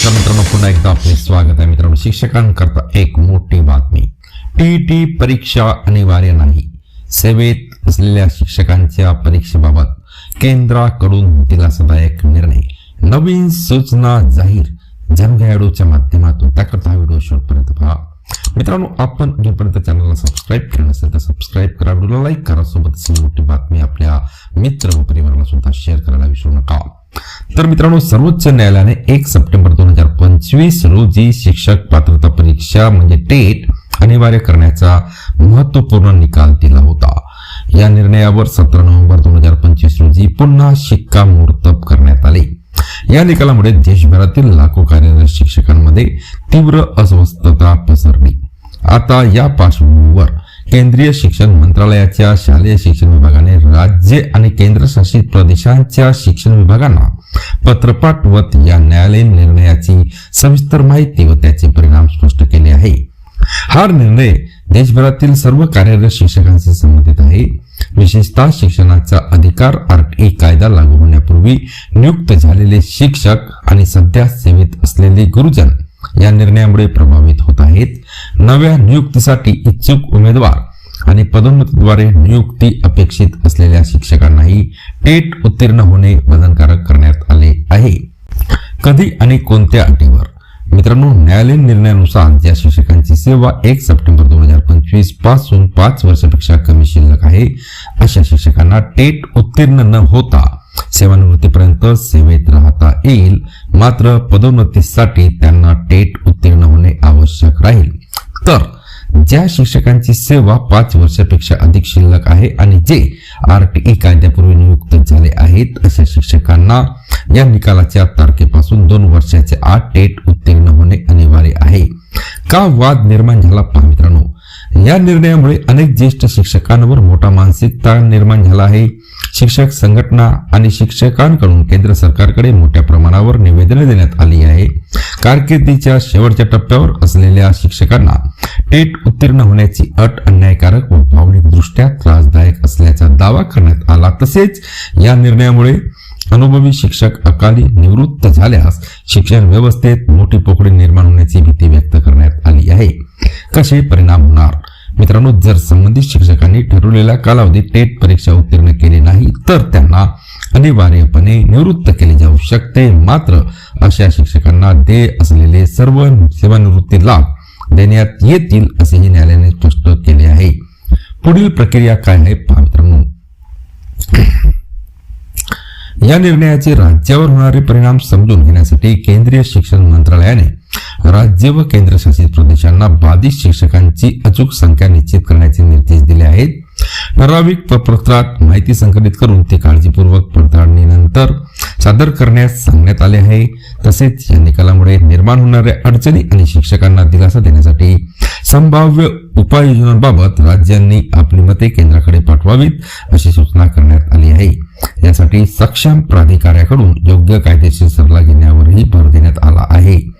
नमस्कार मित्रांनो पुन्हा एकदा आपले स्वागत आहे मित्रांनो. शिक्षकांकरता एक मोठी बातमी. टी परीक्षा अनिवार्य नाही. सेवेत असलेल्या शिक्षकांच्या परीक्षेबाबत केंद्राकडून दिलासादायक निर्णय. नवीन सूचना जाहीर. जनघयाडूच्या माध्यमातून त्याकरता हा व्हिडिओ शेवटपर्यंत पहा. मित्रांनो आपण जोपर्यंत चॅनलला सबस्क्राईब केलं नसेल तर सबस्क्राईब करा. व्हिडिओला लाईक करा. सोबतच मोठी बातमी आपल्या मित्र व परिवाराला सुद्धा शेअर करायला विसरू नका. तर मित्रांनो सर्वोच्च न्यायालयाने एक सप्टेंबर दोन हजार पंचवीस रोजी शिक्षक पात्रता परीक्षा म्हणजे टेट अनिवार्य करण्याचा महत्त्वपूर्ण निकाल दिला होता. या निर्णयावर सतरा नोव्हेंबर दोन हजार पंचवीस रोजी पुन्हा शिक्कामोर्तब करण्यात आले. या निकालामुळे देशभरातील लाखो कार्यरत शिक्षकांमध्ये तीव्र अस्वस्थता पसरली. आता या पार्श्वभूमीवर केंद्रीय शिक्षण मंत्रालयाच्या शालेय शिक्षण विभागाने राज्य आणि केंद्रशासित प्रदेशांच्या शिक्षण विभागांना पत्र पाठवत या न्यायालयीन निर्णयाची सविस्तर माहिती व त्याचे परिणाम स्पष्ट केले आहे. हा निर्णय देशभरातील सर्व कार्यरत शिक्षकांशी संबंधित आहे. विशेषतः शिक्षणाचा अधिकार आरटीई कायदा लागू होण्यापूर्वी नियुक्त झालेले शिक्षक आणि सध्या सेवेत असलेले गुरुजन या निर्णयामुळे प्रभावित होत आहेत. नव्या नियुक्तीसाठी इच्छुक उमेदवार आणि पदोन्नतीद्वारे नियुक्ती अपेक्षित असलेल्या शिक्षकांनाही टेट उत्तीर्ण होणे बंधनकारक करण्यात आले आहे. कधी आणि कोणत्या अटीवर? मित्रांनो न्यायालयीन निर्णयानुसार ज्या शिक्षकांची सेवा एक सप्टेंबर दोन हजार पंचवीसपासून पाच वर्षापेक्षा कमी शिल्लक आहे अशा शिक्षकांना टेट उत्तीर्ण न होता सेवानिवृत्तीपर्यंत सेवेत राहता येईल. मात्र पदोन्नतीसाठी त्यांना टेट उत्तीर्ण होणे आवश्यक राहील. तर ज्या शिक्षकांची सेवा पाच वर्षापेक्षा अधिक शिल्लक आहे आणि जे आर टी ई कायद्यापूर्वी नियुक्त झाले आहेत अशा शिक्षकांना या निकालाच्या तारखेपासून दोन वर्षाचे आत टेट उत्तीर्ण होणे अनिवार्य आहे. का वाद निर्माण झाला पहा मित्रांनो. या निर्णयामुळे अनेक ज्येष्ठ शिक्षकांवर मोठा मानसिक ताण निर्माण झाला आहे. शिक्षक संघटना आणि शिक्षकांकडून केंद्र सरकारकडे मोठ्या प्रमाणावर निवेदने देण्यात आली आहे. कारकिर्दीच्या शेवटच्या टप्प्यावर असलेल्या शिक्षकांना टेट उत्तीर्ण होण्याची अट अन्यायकारक व भावनिकदृष्ट्या त्रासदायक असल्याचा दावा करण्यात आला. तसेच या निर्णयामुळे अनुभवी शिक्षक अकाली निवृत्त झाल्यास शिक्षण व्यवस्थेत मोठी पोकळी निर्माण होण्याची भीती व्यक्त करण्यात आली आहे. कसे परिणाम होणार? मित्रांनो जर संबंधित शिक्षकांनी ठरवलेल्या कालावधी टेट परीक्षा उत्तीर्ण केली नाही तर त्यांना अनिवार्यपणे निवृत्त केले जाऊ शकते. मात्र अशा शिक्षकांना देय असलेले सर्व सेवानिवृत्ती लाभ देण्यात येतील असेही न्यायालयाने स्पष्ट केले आहे. पुढील प्रक्रिया काय आहे पहा मित्रांनो. या निर्णयाचे राज्यावर होणारे परिणाम समजून घेण्यासाठी केंद्रीय शिक्षण मंत्रालयाने राज्य व केंद्रशासित प्रदेशांना बाधित शिक्षकांची अचूक संख्या निश्चित करण्याचे निर्देश दिले आहेत. ठराविक प्रपत्रात माहिती संकलित करून ती काळजीपूर्वक पडताळणीनंतर सादर करण्यास सांगण्यात आले आहे. तसेच या निकालामुळे निर्माण होणाऱ्या अडचणी आणि शिक्षकांना दिलासा देण्यासाठी संभाव्य उपाययोजनांबाबत राज्यांनी आपली मते केंद्राकडे पाठवावीत अशी सूचना करण्यात आली आहे. यासाठी सक्षम प्राधिकाऱ्याकडून योग्य कायदेशीर सल्ला घेण्यावरही भर देण्यात आला आहे.